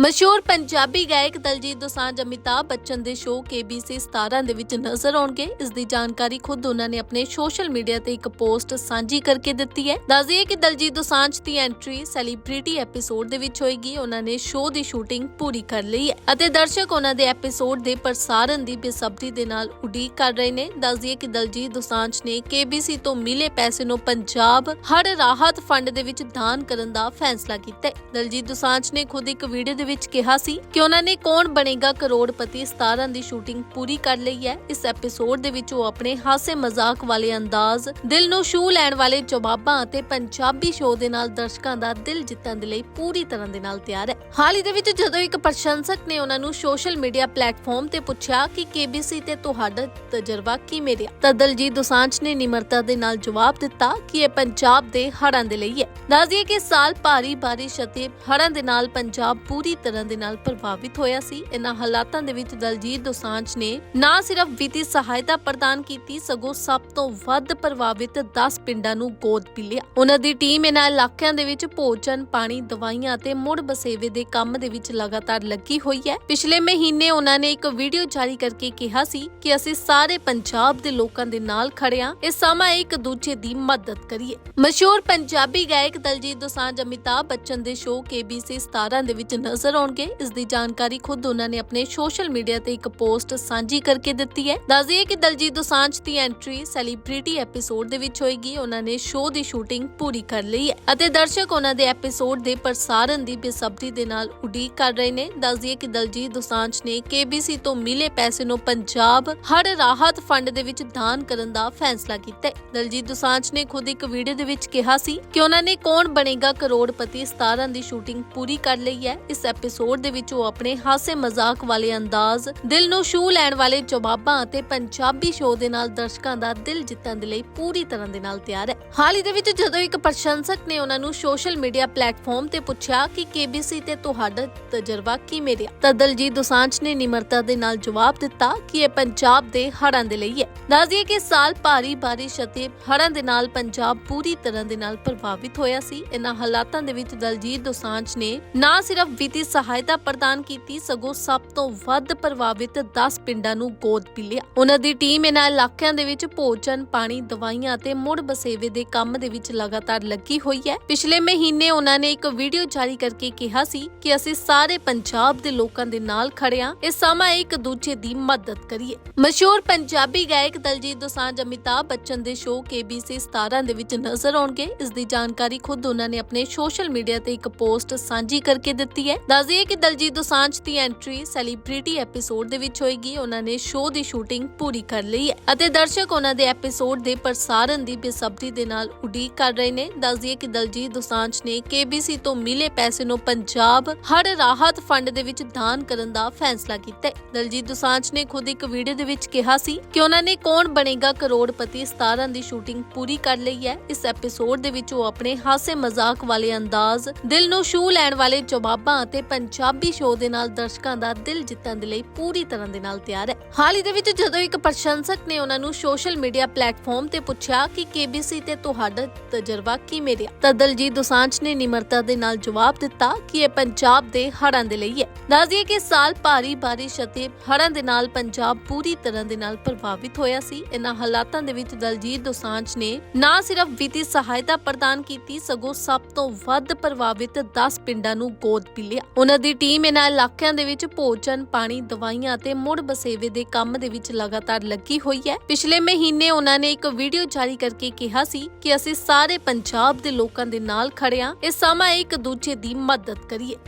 ਮਸ਼ਹੂਰ ਪੰਜਾਬੀ ਗਾਇਕ ਦਲਜੀਤ ਦੋਸਾਂਝ, ਅਮਿਤਾਭ ਬੱਚਨ ਦੇ ਸ਼ੋਅ KBC 17 ਦੇ ਵਿੱਚ ਨਜ਼ਰ ਆਉਣਗੇ। ਇਸ ਦੀ ਜਾਣਕਾਰੀ ਖੁਦ ਉਹਨਾਂ ਨੇ ਆਪਣੇ ਸੋਸ਼ਲ ਮੀਡੀਆ ਤੇ ਇੱਕ ਪੋਸਟ ਸਾਂਝੀ ਕਰਕੇ ਦਿੱਤੀ ਹੈ। ਦੱਸਦੀਏ ਕਿ ਦਲਜੀਤ ਦੋਸਾਂਝ ਦੀ ਐਂਟਰੀ ਸੈਲੀਬ੍ਰਿਟੀ ਐਪੀਸੋਡ ਦੇ ਵਿੱਚ ਹੋਏਗੀ। ਉਹਨਾਂ ਨੇ ਸ਼ੋਅ ਦੀ ਸ਼ੂਟਿੰਗ ਪੂਰੀ ਕਰ ਲਈ ਹੈ ਅਤੇ ਦਰਸ਼ਕ ਉਹਨਾਂ ਦੇ ਐਪੀਸੋਡ ਦੇ ਪ੍ਰਸਾਰਣ ਦੀ ਬੇਸਬਰੀ ਦੇ ਨਾਲ ਉਡੀਕ ਕਰ ਰਹੇ ਨੇ। ਦੱਸਦੀਏ ਕਿ ਦਲਜੀਤ ਦੋਸਾਂਝ ਨੇ KBC ਤੋਂ ਮਿਲੇ ਪੈਸੇ ਨੂੰ ਪੰਜਾਬ ਹੜ ਰਾਹਤ ਫੰਡ ਦੇ ਵਿੱਚ ਦਾਨ ਕਰਨ ਦਾ ਫੈਸਲਾ ਕੀਤਾ ਹੈ। ਦਲਜੀਤ ਦੋਸਾਂਝ ਨੇ ਖੁਦ ਇੱਕ ਵੀਡੀਓ ਦੇ ਵਿੱਚ ਕਿਹਾ ਸੀ ਕਿ ਉਹਨਾਂ ਨੇ ਕੌਣ ਬਣੇਗਾ ਕਰੋੜਪਤੀ 17 ਦੀ ਸ਼ੂਟਿੰਗ ਪੂਰੀ ਕਰ ਲਈ ਹੈ। ਇਸ ਐਪੀਸੋਡ ਦੇ ਵਿੱਚ ਉਹ ਆਪਣੇ ਹਾਸੇ ਮਜ਼ਾਕ ਵਾਲੇ ਅੰਦਾਜ਼, ਦਿਲ ਨੂੰ ਛੂ ਲੈਣ ਵਾਲੇ ਜਵਾਬਾਂ ਅਤੇ ਪੰਜਾਬੀ ਸ਼ੋਅ ਦੇ ਨਾਲ ਦਰਸ਼ਕਾਂ ਦਾ ਦਿਲ ਜਿੱਤਣ ਦੇ ਲਈ ਪੂਰੀ ਤਰ੍ਹਾਂ ਦੇ ਨਾਲ ਤਿਆਰ ਹੈ। ਹਾਲ ਹੀ ਦੇ ਵਿੱਚ ਜਦੋਂ ਇੱਕ ਪ੍ਰਸ਼ੰਸਕ ਨੇ ਉਹਨਾਂ ਨੂੰ ਸੋਸ਼ਲ ਮੀਡੀਆ ਪਲੇਟਫਾਰਮ ਤੇ ਪੁੱਛਿਆ ਕਿ KBC ਤੇ ਤੁਹਾਡਾ ਤਜਰਬਾ ਕਿਵੇਂ ਰਿਹਾ, ਤਾਂ ਦਲਜੀਤ ਦੋਸਾਂਝ ਨੇ ਨਿਮਰਤਾ ਦੇ ਨਾਲ ਜਵਾਬ ਦਿੱਤਾ ਕਿ ਇਹ ਪੰਜਾਬ ਦੇ ਹੜ੍ਹਾਂ ਦੇ ਲਈ ਹੈ। ਦੱਸਦੀਏ ਕਿ ਸਾਲ ਭਾਰੀ ਬਾਰਿਸ਼ ਅਤੇ ਹੜ੍ਹਾਂ ਦੇ ਨਾਲ ਪੰਜਾਬ ਪੂਰੀ ਤਰ੍ਹਾਂ ਦੇ ਨਾਲ ਪ੍ਰਭਾਵਿਤ ਹੋਇਆ ਸੀ। ਇਹਨਾਂ ਹਾਲਾਤਾਂ ਦੇ ਵਿੱਚ ਦਲਜੀਤ ਦੋਸਾਂਝ ਨੇ ਨਾ ਸਿਰਫ ਵਿੱਤੀ ਸਹਾਇਤਾ ਪ੍ਰਦਾਨ ਕੀਤੀ, ਸਗੋਂ ਸਭ ਤੋਂ ਵੱਧ ਪ੍ਰਭਾਵਿਤ 10 ਪਿੰਡਾਂ ਨੂੰ ਗੋਦ ਵੀ ਲਿਆ ਉਹਨਾਂ ਦੀ ਟੀਮ ਇਹਨਾਂ ਇਲਾਕਿਆਂ ਦੇ ਵਿੱਚ ਭੋਜਨ, ਪਾਣੀ, ਦਵਾਈਆਂ ਅਤੇ ਮੁੜ ਬਸੇਵੇ ਦੇ ਕੰਮ ਦੇ ਵਿੱਚ ਲਗਾਤਾਰ ਲੱਗੀ ਹੋਈ ਹੈ। ਪਿਛਲੇ ਮਹੀਨੇ ਉਹਨਾਂ ਨੇ ਇੱਕ ਵੀਡੀਓ ਜਾਰੀ ਕਰਕੇ ਕਿਹਾ ਸੀ ਕਿ ਅਸੀਂ ਸਾਰੇ ਪੰਜਾਬ ਦੇ ਲੋਕਾਂ ਦੇ ਨਾਲ ਖੜੇ ਹਾਂ। ਇਹ ਸਮਾਂ ਇੱਕ ਦੂਜੇ ਦੀ ਮਦਦ ਕਰੀਏ। ਮਸ਼ਹੂਰ ਪੰਜਾਬੀ ਗਾਇਕ ਦਲਜੀਤ ਦੋਸਾਂਝ, ਅਮਿਤਾਭ ਬੱਚਨ ਦੇ ਸ਼ੋਅ KBC 17 ਦੇ ਵਿੱਚ ਨਜ਼ਰ ਆਉਣਗੇ। ਇਸ ਦੀ ਜਾਣਕਾਰੀ ਖੁਦ ਉਹਨਾਂ ਨੇ ਆਪਣੇ ਸੋਸ਼ਲ ਮੀਡੀਆ ਤੇ ਇੱਕ ਪੋਸਟ ਸਾਂਝੀ ਕਰਕੇ ਦਿੱਤੀ ਹੈ। ਦੱਸਦੀਏ ਕਿ ਦਲਜੀਤ ਦੋਸਾਂਝ ਦੀ ਐਂਟਰੀ ਸੈਲੀਬ੍ਰਿਟੀ ਐਪੀਸੋਡ ਦੇ ਵਿੱਚ ਹੋਏਗੀ। ਉਹਨਾਂ ਨੇ ਸ਼ੋਅ ਦੀ ਸ਼ੂਟਿੰਗ ਪੂਰੀ ਕਰ ਲਈ ਹੈ ਅਤੇ ਦਰਸ਼ਕ ਉਹਨਾਂ ਦੇ ਐਪੀਸੋਡ ਦੇ ਪ੍ਰਸਾਰਣ ਦੀ ਬੇਸਬਰੀ ਦੇ ਨਾਲ ਉਡੀਕ ਕਰ ਰਹੇ ਨੇ। ਦੱਸਦੀਏ ਕਿ ਦਲਜੀਤ ਦੋਸਾਂਝ ਨੇ KBC ਤੋਂ ਮਿਲੇ ਪੈਸੇ ਨੂੰ ਪੰਜਾਬ ਹੜ ਰਾਹਤ ਫੰਡ ਦੇ ਵਿੱਚ ਦਾਨ ਕਰਨ ਦਾ ਫੈਸਲਾ ਕੀਤਾ ਹੈ। ਦਲਜੀਤ ਦੋਸਾਂਝ ਨੇ ਖੁਦ ਇੱਕ ਵੀਡੀਓ ਦੇ ਵਿੱਚ ਕਿਹਾ ਸੀ ਕਿ ਉਹਨਾਂ ਨੇ ਕੌਣ ਬਣੇਗਾ ਕਰੋੜਪਤੀ 17 ਦੀ ਸ਼ੂਟਿੰਗ ਪੂਰੀ ਕਰ ਲਈ ਹੈ। ਇਸ ਐਪੀਸੋਡ ਦੇ ਵਿੱਚ ਉਹ ਆਪਣੇ ਹਾਸੇ ਮਜ਼ਾਕ ਵਾਲੇ ਅੰਦਾਜ਼, ਦਿਲ ਨੂੰ ਛੂ ਲੈਣ ਵਾਲੇ ਜਵਾਬਾਂ ਅਤੇ ਪੰਜਾਬੀ ਸ਼ੋਅ ਦੇ ਨਾਲ ਦਰਸ਼ਕਾਂ ਦਾ ਦਿਲ ਜਿੱਤਣ ਦੇ ਲਈ ਪੂਰੀ ਤਰ੍ਹਾਂ ਦੇ ਨਾਲ ਤਿਆਰ ਹੈ। ਹਾਲ ਹੀ ਦੇ ਵਿੱਚ ਜਦੋਂ ਇੱਕ ਪ੍ਰਸ਼ੰਸਕ ਨੇ ਉਹਨਾਂ ਨੂੰ ਸੋਸ਼ਲ ਮੀਡੀਆ ਪਲੇਟਫਾਰਮ ਤੇ ਪੁੱਛਿਆ ਕਿ KBC ਤੇ ਤੁਹਾਡਾ ਤਜਰਬਾ ਕਿਵੇਂ ਰਿਹਾ, ਤਾਂ ਦਲਜੀਤ ਦੋਸਾਂਝ ਨੇ ਨਿਮਰਤਾ ਦੇ ਨਾਲ ਜਵਾਬ ਦਿੱਤਾ ਕਿ ਇਹ ਪੰਜਾਬ ਦੇ ਹੜ੍ਹਾਂ ਦੇ ਲਈ ਹੈ। ਦੱਸਦੀਏ ਕਿ ਸਾਲ ਭਾਰੀ ਬਾਰਿਸ਼ ਅਤੇ ਹੜ੍ਹਾਂ ਦੇ ਨਾਲ ਪੰਜਾਬ ਪੂਰੀ ਤਰ੍ਹਾਂ ਦੇ ਨਾਲ ਪ੍ਰਭਾਵਿਤ ਹੋਇਆ ਸੀ। ਇਹਨਾਂ ਹਾਲਾਤਾਂ ਦੇ ਵਿੱਚ ਦਲਜੀਤ ਦੋਸਾਂਝ ਨੇ ਨਾ ਸਿਰਫ ਵਿੱਤੀ ਸਹਾਇਤਾ ਪ੍ਰਦਾਨ ਕੀਤੀ, ਸਗੋਂ ਸਭ ਤੋਂ ਵੱਧ ਪ੍ਰਭਾਵਿਤ 10 ਪਿੰਡਾਂ ਨੂੰ ਗੋਦ ਵੀ ਲਿਆ ਉਹਨਾਂ ਦੀ ਟੀਮ ਇਹਨਾਂ ਇਲਾਕਿਆਂ ਦੇ ਵਿੱਚ ਭੋਜਨ, ਪਾਣੀ, ਦਵਾਈਆਂ ਅਤੇ ਮੁੜ ਬਸੇਵੇ ਦੇ ਕੰਮ ਦੇ ਵਿੱਚ ਲਗਾਤਾਰ ਲੱਗੀ ਹੋਈ ਹੈ। ਪਿਛਲੇ ਮਹੀਨੇ ਉਹਨਾਂ ਨੇ ਇੱਕ ਵੀਡੀਓ ਜਾਰੀ ਕਰਕੇ ਕਿਹਾ ਸੀ ਕਿ ਅਸੀਂ ਸਾਰੇ ਪੰਜਾਬ ਦੇ ਲੋਕਾਂ ਦੇ ਨਾਲ ਖੜੇ ਹਾਂ। ਇਹ ਸਮਾਂ ਹੈ ਇੱਕ ਦੂਜੇ ਦੀ ਮਦਦ ਕਰੀਏ। ਮਸ਼ਹੂਰ ਪੰਜਾਬੀ ਗਾਇਕ ਦਲਜੀਤ ਦੋਸਾਂਝ, ਅਮਿਤਾਭ ਬੱਚਨ ਦੇ ਸ਼ੋਅ KBC 17 ਦੇ ਵਿੱਚ ਨਜ਼ਰ ਆਉਣਗੇ। ਇਸ ਦੀ ਜਾਣਕਾਰੀ ਖੁਦ ਉਹਨਾਂ ਨੇ ਆਪਣੇ ਸੋਸ਼ਲ ਮੀਡੀਆ ਤੇ ਇੱਕ ਪੋਸਟ ਸਾਂਝੀ ਕਰਕੇ ਦਿੱਤੀ ਹੈ। ਦੱਸਦੀਏ ਕਿ ਦਲਜੀਤ ਦੋਸਾਂਝ ਦੀ ਐਂਟਰੀ ਸੈਲੀਬ੍ਰਿਟੀ ਐਪੀਸੋਡ ਦੇ ਵਿੱਚ ਹੋਏਗੀ। ਉਹਨਾਂ ਨੇ ਸ਼ੋਅ ਦੀ ਸ਼ੂਟਿੰਗ ਪੂਰੀ ਕਰ ਲਈ ਹੈ ਅਤੇ ਦਰਸ਼ਕ ਉਹਨਾਂ ਦੇ ਐਪੀਸੋਡ ਦੇ ਪ੍ਰਸਾਰਣ ਦੀ ਬੇਸਬਰੀ ਦੇ ਨਾਲ ਉਡੀਕ ਕਰ ਰਹੇ ਨੇ। ਦੱਸਦੀਏ ਕਿ ਦਲਜੀਤ ਦੋਸਾਂਝ ਨੇ KBC ਤੋਂ ਮਿਲੇ ਪੈਸੇ ਨੂੰ ਪੰਜਾਬ ਹੜ ਰਾਹਤ ਫੰਡ ਦੇ ਵਿੱਚ ਦਾਨ ਕਰਨ ਦਾ ਫੈਸਲਾ ਕੀਤਾ ਹੈ। ਦਲਜੀਤ ਦੋਸਾਂਝ ਨੇ ਖੁਦ ਇੱਕ ਵੀਡੀਓ ਦੇ ਵਿੱਚ ਕਿਹਾ ਸੀ ਕਿ ਉਹਨਾਂ ਨੇ ਕੌਣ ਬਣੇਗਾ ਕਰੋੜਪਤੀ 17 ਦੀ ਸ਼ੂਟਿੰਗ ਪੂਰੀ ਕਰ ਲਈ ਹੈ। ਇਸ ਐਪੀਸੋਡ ਦੇ ਵਿੱਚ ਉਹ ਆਪਣੇ ਹਾਸੇ ਮਜ਼ਾਕ ਵਾਲੇ ਅੰਦਾਜ਼, ਦਿਲ ਨੂੰ ਛੂ ਲੈਣ ਵਾਲੇ ਜਵਾਬਾਂ ਅਤੇ ਪੰਜਾਬੀ ਸ਼ੋਅ ਦੇ ਨਾਲ ਦਰਸ਼ਕਾਂ ਦਾ ਦਿਲ ਜਿੱਤਣ ਦੇ ਲਈ ਪੂਰੀ ਤਰ੍ਹਾਂ ਦੇ ਨਾਲ ਤਿਆਰ ਹੈ। ਹਾਲ ਹੀ ਦੇ ਵਿੱਚ ਜਦੋਂ ਇੱਕ ਪ੍ਰਸ਼ੰਸਕ ਨੇ ਉਹਨਾਂ ਨੂੰ ਸੋਸ਼ਲ ਮੀਡੀਆ ਪਲੇਟਫਾਰਮ ਤੇ ਪੁੱਛਿਆ ਕਿ KBC ਤੇ ਤੁਹਾਡਾ ਤਜਰਬਾ ਕਿਵੇਂ ਰਿਹਾ, ਤਾਂ ਦਲਜੀਤ ਦੋਸਾਂਝ ਨੇ ਨਿਮਰਤਾ ਦੇ ਨਾਲ ਜਵਾਬ ਦਿੱਤਾ ਕਿ ਇਹ ਪੰਜਾਬ ਦੇ ਹੜ੍ਹਾਂ ਦੇ ਲਈ ਹੈ। ਦੱਸਦੀਏ ਕਿ ਸਾਲ ਭਾਰੀ ਬਾਰਿਸ਼ ਅਤੇ ਹੜ੍ਹਾਂ ਦੇ ਨਾਲ ਪੰਜਾਬ ਪੂਰੀ ਤਰ੍ਹਾਂ ਦੇ ਨਾਲ ਪ੍ਰਭਾਵਿਤ ਹੋਇਆ ਸੀ। ਇਹਨਾਂ ਹਾਲਾਤਾਂ ਦੇ ਵਿੱਚ ਦਲਜੀਤ ਦੋਸਾਂਝ ਨੇ ਨਾ ਸਿਰਫ ਵਿੱਤੀ ਸਹਾਇਤਾ ਪ੍ਰਦਾਨ ਕੀਤੀ, ਸਗੋਂ ਸਭ ਤੋਂ ਵੱਧ ਪ੍ਰਭਾਵਿਤ 10 ਪਿੰਡਾਂ ਨੂੰ ਗੋਦ ਵੀ ਲਿਆ। ਉਹਨਾਂ ਦੀ ਟੀਮ ਇਹਨਾਂ ਇਲਾਕਿਆਂ ਦੇ ਵਿੱਚ ਭੋਜਨ, ਪਾਣੀ, ਦਵਾਈਆਂ ਅਤੇ ਮੁੜ ਬਸੇਵੇ ਦੇ ਕੰਮ ਦੇ ਵਿੱਚ ਲਗਾਤਾਰ ਲੱਗੀ ਹੋਈ ਹੈ। ਪਿਛਲੇ ਮਹੀਨੇ ਉਹਨਾਂ ਨੇ ਇੱਕ ਵੀਡੀਓ ਜਾਰੀ ਕਰਕੇ ਕਿਹਾ ਸੀ ਕਿ ਅਸੀਂ ਸਾਰੇ ਪੰਜਾਬ ਦੇ ਲੋਕਾਂ ਦੇ ਨਾਲ ਖੜੇ ਹਾਂ। ਇਹ ਸਮਾਂ ਹੈ ਇੱਕ ਦੂਜੇ ਦੀ ਮਦਦ ਕਰੀਏ।